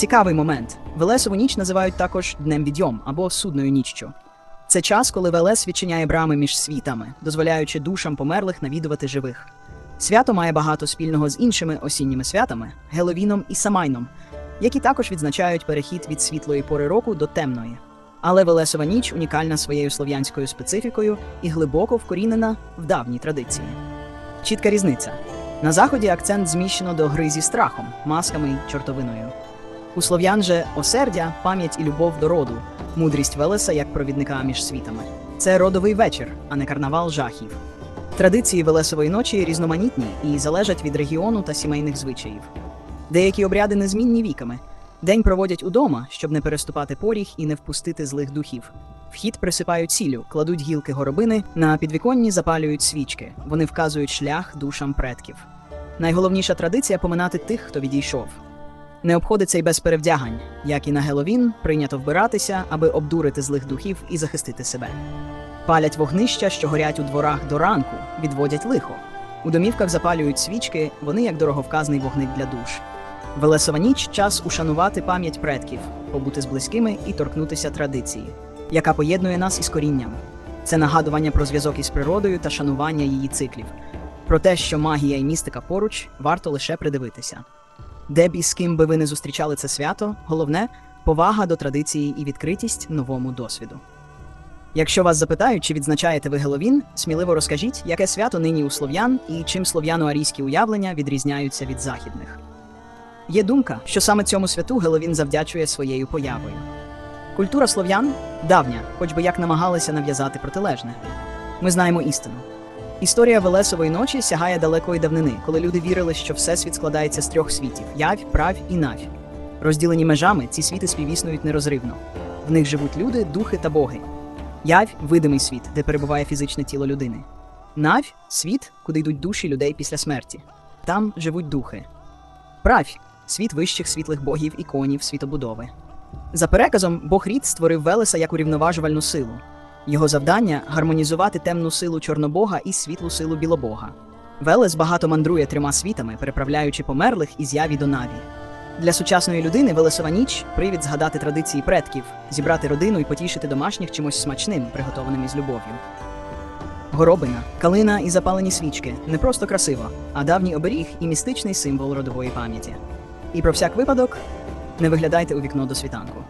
Цікавий момент. Велесову ніч називають також днем відьом або судною ніччю. Це час, коли Велес відчиняє брами між світами, дозволяючи душам померлих навідувати живих. Свято має багато спільного з іншими осінніми святами Геловіном і Самайном, які також відзначають перехід від світлої пори року до темної. Але Велесова ніч унікальна своєю слов'янською специфікою і глибоко вкорінена в давній традиції. Чітка різниця. На заході акцент зміщено до гри зі страхом, масками й чортовиною. У слов'ян же осердя, пам'ять і любов до роду, мудрість Велеса як провідника між світами. Це родовий вечір, а не карнавал жахів. Традиції Велесової ночі різноманітні і залежать від регіону та сімейних звичаїв. Деякі обряди незмінні віками. День проводять удома, щоб не переступати поріг і не впустити злих духів. Вхід присипають сіллю, кладуть гілки горобини, на підвіконні запалюють свічки. Вони вказують шлях душам предків. Найголовніша традиція поминати тих, хто відійшов. Не обходиться й без перевдягань, як і на Геловін, прийнято вбиратися, аби обдурити злих духів і захистити себе. Палять вогнища, що горять у дворах до ранку, відводять лихо. У домівках запалюють свічки, вони як дороговказний вогник для душ. Велесова ніч час ушанувати пам'ять предків, побути з близькими і торкнутися традиції, яка поєднує нас із корінням. Це нагадування про зв'язок із природою та шанування її циклів. Про те, що магія і містика поруч, варто лише придивитися. Де б і з ким би ви не зустрічали це свято, головне повага до традиції і відкритість новому досвіду. Якщо вас запитають, чи відзначаєте ви Геловін, сміливо розкажіть, яке свято нині у слов'ян і чим слов'яно-арійські уявлення відрізняються від західних. Є думка, що саме цьому святу Геловін завдячує своєю появою. Культура слов'ян давня, хоч би як намагалися нав'язати протилежне. Ми знаємо істину. Історія Велесової ночі сягає далекої давнини, коли люди вірили, що всесвіт складається з трьох світів явь, правь і навь. Розділені межами, ці світи співіснують нерозривно. В них живуть люди, духи та боги. Явь видимий світ, де перебуває фізичне тіло людини. Навь світ, куди йдуть душі людей після смерті. Там живуть духи. Правь світ вищих світлих богів іконів світобудови. За переказом, Бог Рід створив Велеса як урівноважувальну силу. Його завдання гармонізувати темну силу Чорнобога і світлу силу Білобога. Велес багато мандрує трьома світами, переправляючи померлих із яві до наві. Для сучасної людини Велесова ніч привід згадати традиції предків, зібрати родину і потішити домашніх чимось смачним, приготованим із любов'ю. Горобина, калина і запалені свічки не просто красиво, а давній оберіг і містичний символ родової пам'яті. І про всяк випадок не виглядайте у вікно до світанку.